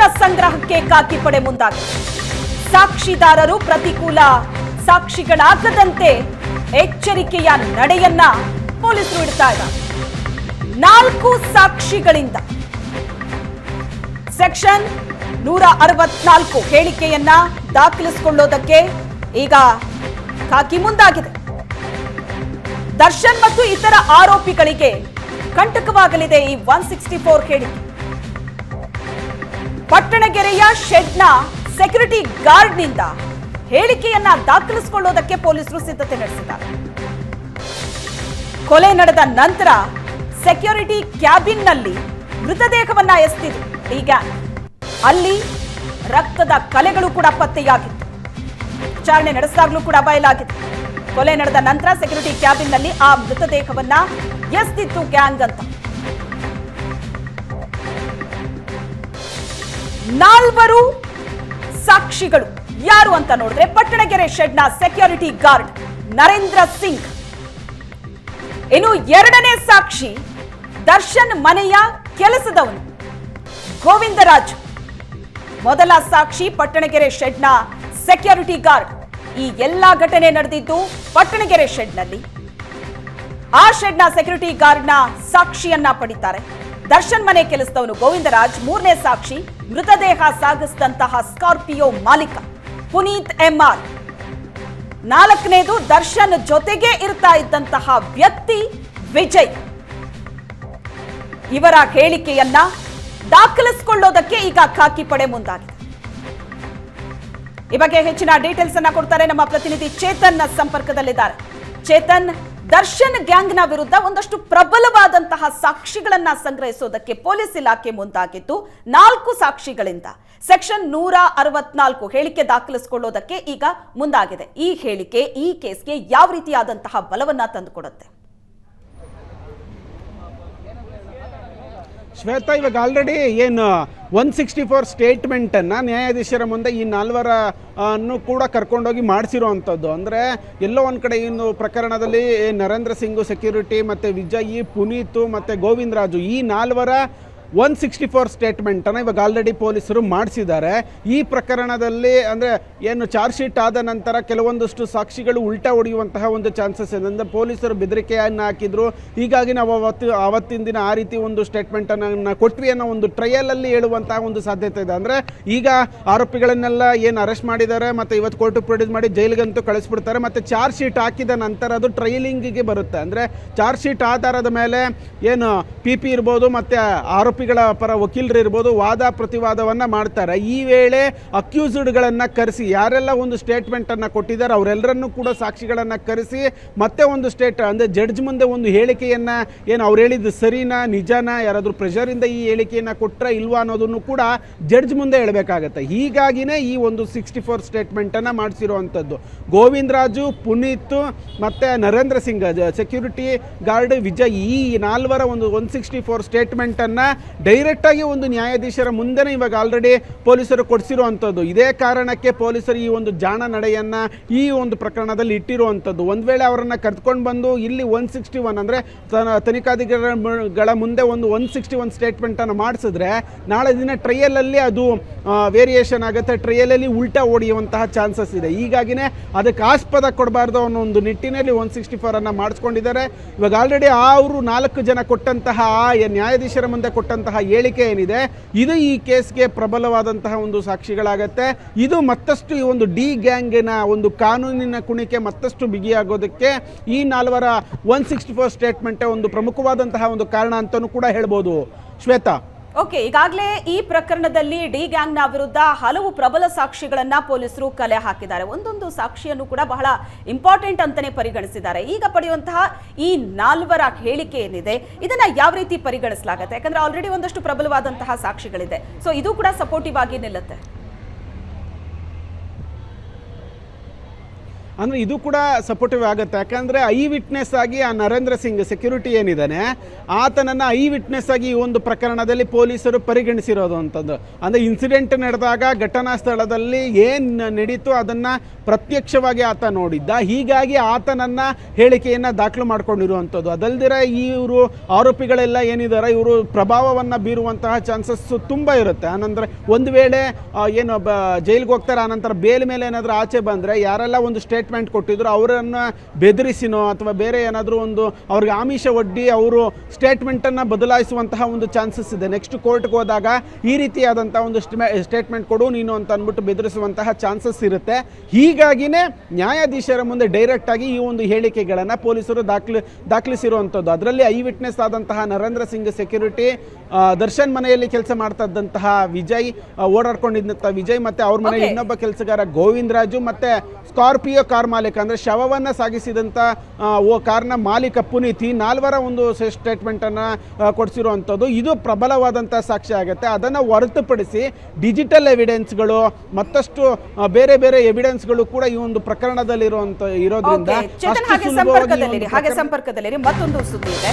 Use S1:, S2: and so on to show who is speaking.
S1: ಸಾಕ್ಷ್ಯ ಸಂಗ್ರಹಕ್ಕೆ ಕಾಕಿಪಡೆ ಮುಂದಾಗಿದೆ ಸಾಕ್ಷಿದಾರರು ಪ್ರತಿಕೂಲ, ಸಾಕ್ಷಿಗಳಾಗದಂತೆ ಎಚ್ಚರಿಕೆಯ ನಡೆಯನ್ನ ಪೊಲೀಸರು ಇಡ್ತಾ ಇದ್ದಾರೆ. ನಾಲ್ಕು ಸಾಕ್ಷಿಗಳಿಂದ. ಸೆಕ್ಷನ್ ನೂರ ಅರವತ್ನಾಲ್ಕು ಹೇಳಿಕೆಯನ್ನ ದಾಖಲಿಸಿಕೊಳ್ಳೋದಕ್ಕೆ ಈಗ ಕಾಕಿ ಮುಂದಾಗಿದೆ. ದರ್ಶನ್ ಮತ್ತು ಇತರ ಆರೋಪಿಗಳಿಗೆ ಕಂಟಕವಾಗಲಿದೆ ಈ ಒನ್ ಸಿಕ್ಸ್ಟಿ ಫೋರ್ ಹೇಳಿಕೆ. ಪಟ್ಟಣಗೆರೆಯ ಶೆಡ್ನ ಸೆಕ್ಯೂರಿಟಿ ಗಾರ್ಡ್ನಿಂದ ಹೇಳಿಕೆಯನ್ನ ದಾಖಲಿಸಿಕೊಳ್ಳೋದಕ್ಕೆ ಪೊಲೀಸರು ಸಿದ್ಧತೆ ನಡೆಸಿದ್ದಾರೆ. ಕೊಲೆ ನಡೆದ ನಂತರ ಸೆಕ್ಯೂರಿಟಿ ಕ್ಯಾಬಿನ್ನಲ್ಲಿ ಮೃತದೇಹವನ್ನ ಎಸ್ತಿದ್ರು ಈಗ ಅಲ್ಲಿ ರಕ್ತದ ಕಲೆಗಳು ಕೂಡ ಪತ್ತೆಯಾಗಿತ್ತು. ವಿಚಾರಣೆ ನಡೆಸಿದಾಗಲೂ ಕೂಡ ಬಯಲಾಗಿತ್ತು ಕೊಲೆ ನಡೆದ ನಂತರ ಸೆಕ್ಯೂರಿಟಿ ಕ್ಯಾಬಿನ್ನಲ್ಲಿ ಆ ಮೃತದೇಹವನ್ನ ಎಸ್ತಿತ್ತು ಗ್ಯಾಂಗ್ ಅಂತ. ನಾಲ್ವರು ಸಾಕ್ಷಿಗಳು. ಯಾರು ಅಂತ ನೋಡಿದ್ರೆ ಪಟ್ಟಣಗೆರೆ ಶೆಡ್ನ ಸೆಕ್ಯೂರಿಟಿ ಗಾರ್ಡ್ ನರೇಂದ್ರ ಸಿಂಗ್. ಇನ್ನು ಎರಡನೇ ಸಾಕ್ಷಿ ದರ್ಶನ್ ಮನೆಯ ಕೆಲಸದವನು ಗೋವಿಂದರಾಜ್. ಮೊದಲ ಸಾಕ್ಷಿ ಪಟ್ಟಣಗೆರೆ ಶೆಡ್ನ ಸೆಕ್ಯೂರಿಟಿ ಗಾರ್ಡ್. ಈ ಎಲ್ಲಾ ಘಟನೆ ನಡೆದಿದ್ದು ಪಟ್ಟಣಗೆರೆ ಶೆಡ್ನಲ್ಲಿ. ಆ ಶೆಡ್ನ ಸೆಕ್ಯೂರಿಟಿ ಗಾರ್ಡ್ನ ಸಾಕ್ಷಿಯನ್ನ ಪಡಿತಾರೆ. ದರ್ಶನ್ ಮನೆ ಕೆಲಸದವನು ಗೋವಿಂದರಾಜ್. ಮೂರನೇ ಸಾಕ್ಷಿ, ಮೃತದೇಹ ಸಾಗಿಸಿದಂತಹ ಸ್ಕಾರ್ಪಿಯೋ ಮಾಲೀಕ ಪುನೀತ್ ಎಂಆರ್. ನಾಲ್ಕನೇದು, ದರ್ಶನ್ ಜೊತೆಗೆ ಇರ್ತಾ ಇದ್ದಂತಹ ವ್ಯಕ್ತಿ ವಿಜಯ್. ಇವರ ಹೇಳಿಕೆಯನ್ನ ದಾಖಲಿಸಿಕೊಳ್ಳೋದಕ್ಕೆ ಈಗ ಖಾಕಿ ಪಡೆ ಮುಂದಾಗಿದೆ. ಈ ಬಗ್ಗೆ ಹೆಚ್ಚಿನ ಡೀಟೇಲ್ಸ್ ಅನ್ನ ಕೊಡ್ತಾರೆ ನಮ್ಮ ಪ್ರತಿನಿಧಿ ಚೇತನ್ ಸಂಪರ್ಕದಲ್ಲಿದ್ದಾರೆ. ಚೇತನ್ ದರ್ಶನ್ ಗ್ಯಾಂಗ್ನ ವಿರುದ್ಧ ಒಂದಷ್ಟು ಪ್ರಬಲವಾದಂತಹ ಸಾಕ್ಷಿಗಳನ್ನ ಸಂಗ್ರಹಿಸೋದಕ್ಕೆ ಪೊಲೀಸ್ ಇಲಾಖೆ ಮುಂದಾಗಿದ್ದು ನಾಲ್ಕು ಸಾಕ್ಷಿಗಳಿಂದ. ಸೆಕ್ಷನ್ ನೂರ ಅರವತ್ನಾಲ್ಕು ಹೇಳಿಕೆ ದಾಖಲಿಸಿಕೊಳ್ಳೋದಕ್ಕೆ ಈಗ ಮುಂದಾಗಿದೆ. ಈ ಹೇಳಿಕೆ ಈ ಕೇಸ್ಗೆ ಯಾವ ರೀತಿಯಾದಂತಹ ಬಲವನ್ನ ತಂದುಕೊಡುತ್ತೆ?
S2: ಶ್ವೇತಾ, ಇವಾಗ ಆಲ್ರೆಡಿ ಏನು ಒನ್ ಸಿಕ್ಸ್ಟಿ ಫೋರ್ ಸ್ಟೇಟ್ಮೆಂಟನ್ನು ನ್ಯಾಯಾಧೀಶರ ಮುಂದೆ ಈ ನಾಲ್ವರ ಅನ್ನು ಕೂಡ ಕರ್ಕೊಂಡೋಗಿ ಮಾಡಿಸಿರುವಂಥದ್ದು. ಅಂದರೆ ಎಲ್ಲೋ ಒಂದು ಕಡೆ ಇನ್ನು ಪ್ರಕರಣದಲ್ಲಿ ನರೇಂದ್ರ ಸಿಂಗು ಸೆಕ್ಯೂರಿಟಿ ಮತ್ತು ವಿಜಯ್, ಪುನೀತು ಮತ್ತು ಗೋವಿಂದರಾಜು ಈ ನಾಲ್ವರ ಒನ್ ಸಿಕ್ಸ್ಟಿ ಫೋರ್ ಸ್ಟೇಟ್ಮೆಂಟನ್ನು ಇವಾಗ ಆಲ್ರೆಡಿ ಪೊಲೀಸರು ಮಾಡಿಸಿದ್ದಾರೆ. ಈ ಪ್ರಕರಣದಲ್ಲಿ ಅಂದರೆ ಏನು ಚಾರ್ಜ್ ಶೀಟ್ ಆದ ನಂತರ ಕೆಲವೊಂದಷ್ಟು ಸಾಕ್ಷಿಗಳು ಉಲ್ಟಾ ಹೊಡೆಯುವಂತಹ ಒಂದು ಚಾನ್ಸಸ್ ಇದೆ. ಅಂದರೆ ಪೊಲೀಸರು ಬೆದರಿಕೆಯನ್ನು ಹಾಕಿದ್ರು. ಹೀಗಾಗಿ ನಾವು ಅವತ್ತು ಆವತ್ತಿನ ದಿನ ಆ ರೀತಿ ಒಂದು ಸ್ಟೇಟ್ಮೆಂಟನ್ನು ಕೊಟ್ವಿ ಅನ್ನೋ ಒಂದು ಟ್ರಯಲಲ್ಲಿ ಹೇಳುವಂತಹ ಒಂದು ಸಾಧ್ಯತೆ ಇದೆ. ಅಂದರೆ ಈಗ ಆರೋಪಿಗಳನ್ನೆಲ್ಲ ಏನು ಅರೆಸ್ಟ್ ಮಾಡಿದ್ದಾರೆ ಮತ್ತು ಇವತ್ತು ಕೋರ್ಟ್ ಪ್ರೊಡ್ಯೂಸ್ ಮಾಡಿ ಜೈಲಿಗಂತೂ ಕಳಿಸ್ಬಿಡ್ತಾರೆ. ಮತ್ತು ಚಾರ್ಜ್ ಶೀಟ್ ಹಾಕಿದ ನಂತರ ಅದು ಟ್ರೈಲಿಂಗಿಗೆ ಬರುತ್ತೆ. ಅಂದರೆ ಚಾರ್ಜ್ ಶೀಟ್ ಆಧಾರದ ಮೇಲೆ ಏನು ಪಿ ಪಿ ಇರ್ಬೋದು ಮತ್ತು ಆರೋಪಿಗಳ ಪರ ವಕೀಲರು ಇರ್ಬೋದು, ವಾದ ಪ್ರತಿವಾದವನ್ನು ಮಾಡ್ತಾರೆ. ಈ ವೇಳೆ ಅಕ್ಯೂಸ್ಡ್ಗಳನ್ನು ಕರೆಸಿ, ಯಾರೆಲ್ಲ ಒಂದು ಸ್ಟೇಟ್ಮೆಂಟನ್ನು ಕೊಟ್ಟಿದ್ದಾರೆ ಅವರೆಲ್ಲರನ್ನೂ ಕೂಡ ಸಾಕ್ಷಿಗಳನ್ನು ಕರೆಸಿ, ಮತ್ತೆ ಒಂದು ಸ್ಟೇಟ್, ಅಂದರೆ ಜಡ್ಜ್ ಮುಂದೆ ಒಂದು ಹೇಳಿಕೆಯನ್ನು, ಏನು ಅವ್ರು ಹೇಳಿದ್ದು ಸರಿನಾ, ನಿಜನಾ, ಯಾರಾದರೂ ಪ್ರೆಷರಿಂದ ಈ ಹೇಳಿಕೆಯನ್ನು ಕೊಟ್ಟರೆ ಇಲ್ವಾ ಅನ್ನೋದನ್ನು ಕೂಡ ಜಡ್ಜ್ ಮುಂದೆ ಹೇಳಬೇಕಾಗತ್ತೆ. ಹೀಗಾಗಿನೇ ಈ ಒಂದು ಸಿಕ್ಸ್ಟಿ ಫೋರ್ ಸ್ಟೇಟ್ಮೆಂಟನ್ನು ಮಾಡಿಸಿರುವಂಥದ್ದು. ಗೋವಿಂದರಾಜು, ಪುನೀತ್, ಮತ್ತು ನರೇಂದ್ರ ಸಿಂಗ್ ಸೆಕ್ಯೂರಿಟಿ ಗಾರ್ಡ್ ವಿಜಯ್, ಈ ನಾಲ್ವರ ಒಂದು ಒನ್ ಸಿಕ್ಸ್ಟಿ ಫೋರ್ ಸ್ಟೇಟ್ಮೆಂಟನ್ನು ಡೈರೆಕ್ಟಾಗಿ ಒಂದು ನ್ಯಾಯಾಧೀಶರ ಮುಂದೆನೇ ಇವಾಗ ಆಲ್ರೆಡಿ ಪೊಲೀಸರು ಕೊಡಿಸಿರುವಂಥದ್ದು ಇದೇ ಕಾರಣಕ್ಕೆ ಪೊಲೀಸರು ಈ ಒಂದು ಜಾಣ ನಡೆಯನ್ನು ಈ ಒಂದು ಪ್ರಕರಣದಲ್ಲಿ ಇಟ್ಟಿರುವಂಥದ್ದು ಒಂದು ವೇಳೆ ಅವರನ್ನು ಕರೆದುಕೊಂಡು ಬಂದು ಇಲ್ಲಿ ಒನ್ ಸಿಕ್ಸ್ಟಿ ಒನ್ ಅಂದರೆ ತನಿಖಾಧಿಕಾರಿಗಳ ಮುಂದೆ ಒಂದು ಒನ್ ಸಿಕ್ಸ್ಟಿ ಒನ್ ಸ್ಟೇಟ್ಮೆಂಟನ್ನು ಮಾಡಿಸಿದ್ರೆ ನಾಳೆ ದಿನ ಟ್ರಯಲಲ್ಲಿ ಅದು ವೇರಿಯೇಷನ್ ಆಗುತ್ತೆ. ಟ್ರಯಲಲ್ಲಿ ಉಲ್ಟಾ ಓಡಿಯುವಂತಹ ಚಾನ್ಸಸ್ ಇದೆ. ಹೀಗಾಗಿನೇ ಅದಕ್ಕೆ ಆಸ್ಪದ ಕೊಡಬಾರ್ದು ಅನ್ನೋ ಒಂದು ನಿಟ್ಟಿನಲ್ಲಿ ಒನ್ ಸಿಕ್ಸ್ಟಿ ಫೋರನ್ನು ಮಾಡಿಸ್ಕೊಂಡಿದ್ದಾರೆ. ಇವಾಗ ಆಲ್ರೆಡಿ ಅವರು ನಾಲ್ಕು ಜನ ಕೊಟ್ಟಂತಹ ಆ ನ್ಯಾಯಾಧೀಶರ ಮುಂದೆ ಕೊಟ್ಟಂತಹ ಹೇಳಿಕೆ ಏನಿದೆ, ಇದು ಈ ಕೇಸ್ಗೆ ಪ್ರಬಲವಾದಂತಹ ಒಂದು ಸಾಕ್ಷಿಗಳಾಗತ್ತೆ. ಇದು ಮತ್ತಷ್ಟು ಈ ಒಂದು ಡಿ ಗ್ಯಾಂಗಿನ ಒಂದು ಕಾನೂನಿನ ಕುಣಿಕೆ ಮತ್ತಷ್ಟು ಬಿಗಿಯಾಗೋದಕ್ಕೆ ಈ ನಾಲ್ವರ ಒನ್ ಸಿಕ್ಸ್ಟಿ ಫೋರ್ ಸ್ಟೇಟ್ಮೆಂಟೇ ಒಂದು ಪ್ರಮುಖವಾದಂತಹ ಒಂದು ಕಾರಣ ಅಂತಲೂ ಕೂಡ ಹೇಳ್ಬೋದು. ಶ್ವೇತಾ?
S1: ಓಕೆ, ಈಗಾಗಲೇ ಈ ಪ್ರಕರಣದಲ್ಲಿ ಡಿ ಗ್ಯಾಂಗ್ನ ವಿರುದ್ಧ ಹಲವು ಪ್ರಬಲ ಸಾಕ್ಷಿಗಳನ್ನ ಪೊಲೀಸರು ಕಲೆ ಹಾಕಿದ್ದಾರೆ. ಒಂದೊಂದು ಸಾಕ್ಷಿಯನ್ನು ಕೂಡ ಬಹಳ ಇಂಪಾರ್ಟೆಂಟ್ ಅಂತಾನೆ ಪರಿಗಣಿಸಿದ್ದಾರೆ. ಈಗ ಪಡೆಯುವಂತಹ ಈ ನಾಲ್ವರ ಹೇಳಿಕೆ ಏನಿದೆ, ಇದನ್ನ ಯಾವ ರೀತಿ ಪರಿಗಣಿಸಲಾಗುತ್ತೆ? ಯಾಕಂದ್ರೆ ಆಲ್ರೆಡಿ ಒಂದಷ್ಟು ಪ್ರಬಲವಾದಂತಹ ಸಾಕ್ಷಿಗಳಿದೆ. ಸೊ ಇದು ಕೂಡ ಸಪೋರ್ಟಿವ್ ಆಗಿ ನಿಲ್ಲುತ್ತೆ.
S2: ಅಂದ್ರೆ ಇದು ಕೂಡ ಸಪೋರ್ಟಿವ್ ಆಗುತ್ತೆ. ಯಾಕಂದರೆ ಐ ವಿಟ್ನೆಸ್ ಆಗಿ ಆ ನರೇಂದ್ರ ಸಿಂಗ್ ಸೆಕ್ಯೂರಿಟಿ ಏನಿದ್ದಾನೆ ಆತನನ್ನು ಐ ವಿಟ್ನೆಸ್ ಆಗಿ ಈ ಒಂದು ಪ್ರಕರಣದಲ್ಲಿ ಪೊಲೀಸರು ಪರಿಗಣಿಸಿರೋದು ಅಂತಂದು ಅಂದರೆ ಇನ್ಸಿಡೆಂಟ್ ನಡೆದಾಗ ಘಟನಾ ಸ್ಥಳದಲ್ಲಿ ಏನು ನಡೀತು ಅದನ್ನು ಪ್ರತ್ಯಕ್ಷವಾಗಿ ಆತ ನೋಡಿದ್ದ. ಹೀಗಾಗಿ ಆತನನ್ನು ಹೇಳಿಕೆಯನ್ನು ದಾಖಲು ಮಾಡ್ಕೊಂಡಿರುವಂಥದ್ದು ಅದಲ್ದಿರ ಇವರು ಆರೋಪಿಗಳೆಲ್ಲ ಏನಿದ್ದಾರೆ ಇವರು ಪ್ರಭಾವವನ್ನು ಬೀರುವಂತಹ ಚಾನ್ಸಸ್ ತುಂಬ ಇರುತ್ತೆ. ಆನಂತರ ಒಂದು ವೇಳೆ ಏನು, ಬ, ಜೈಲಿಗೆ ಹೋಗ್ತಾರೆ, ಆನಂತರ ಬೇಲ್ ಮೇಲೆ ಏನಾದರೂ ಆಚೆ ಬಂದರೆ ಯಾರೆಲ್ಲ ಒಂದು ಸ್ಟೇಟ್ಮೆಂಟ್ ಕೊಟ್ಟಿದ್ರು ಅವರನ್ನ ಬೆದರಿಸಿನೋ ಅಥವಾ ಬೇರೆ ಏನಾದರೂ ಒಂದು ಅವ್ರಿಗೆ ಆಮಿಷ ಒಡ್ಡಿ ಅವರು ಸ್ಟೇಟ್ಮೆಂಟನ್ನು ಬದಲಾಯಿಸುವಂತಹ ಒಂದು ಚಾನ್ಸಸ್ ಇದೆ. ನೆಕ್ಸ್ಟ್ ಕೋರ್ಟ್ಗೆ ಹೋದಾಗ ಈ ರೀತಿಯಾದಂಥ ಒಂದು ಸ್ಟೇಟ್ಮೆಂಟ್ ಕೊಡು ನೀನು ಅಂತ ಅಂದ್ಬಿಟ್ಟು ಬೆದರಿಸುವಂತಹ ಚಾನ್ಸಸ್ ಇರುತ್ತೆ. ಹೀಗಾಗಿನೇ ನ್ಯಾಯಾಧೀಶರ ಮುಂದೆ ಡೈರೆಕ್ಟ್ ಆಗಿ ಈ ಒಂದು ಹೇಳಿಕೆಗಳನ್ನು ಪೊಲೀಸರು ದಾಖಲಿ ದಾಖಲಿಸಿರುವಂಥದ್ದು ಅದರಲ್ಲಿ ಐ ವಿಟ್ನೆಸ್ ಆದಂತಹ ನರೇಂದ್ರ ಸಿಂಗ್ ಸೆಕ್ಯೂರಿಟಿ ದರ್ಶನ್ ಮನೆಯಲ್ಲಿ ಕೆಲಸ ಮಾಡ್ತಾ ಇದ್ದಂತಹ ವಿಜಯ್ ಓಡಾಡ್ಕೊಂಡಿದ್ದಂತಹ ವಿಜಯ್ ಮತ್ತೆ ಅವ್ರ ಮನೆಯಲ್ಲಿ ಇನ್ನೊಬ್ಬ ಕೆಲಸಗಾರ ಗೋವಿಂದ್ ರಾಜು ಮತ್ತೆ ಸ್ಕಾರ್ಪಿಯೋ ಕಾರ್ ಮಾಲೀಕ ಅಂದರೆ ಶವವನ್ನ ಸಾಗಿಸಿದಂಥ ಓ ಕಾರ್ನ ಮಾಲೀಕ ಪುನೀತಿ ನಾಲ್ವರ ಒಂದು ಸ್ಟೇಟ್ಮೆಂಟನ್ನು ಕೊಡಿಸಿರುವಂಥದ್ದು. ಇದು ಪ್ರಬಲವಾದಂಥ ಸಾಕ್ಷಿ ಆಗುತ್ತೆ. ಅದನ್ನ ಹೊರತುಪಡಿಸಿ ಡಿಜಿಟಲ್ ಎವಿಡೆನ್ಸ್ಗಳು ಮತ್ತಷ್ಟು ಬೇರೆ ಬೇರೆ ಎವಿಡೆನ್ಸ್ಗಳು ಕೂಡ ಈ ಒಂದು ಪ್ರಕರಣದಲ್ಲಿ ಇರುವಂತ ಇರೋದ್ರಿಂದ
S1: ಹಾಗೆ ಸಂಪರ್ಕದಲ್ಲಿ ಮತ್ತೊಂದು ಸುದ್ದಿ ಇದೆ.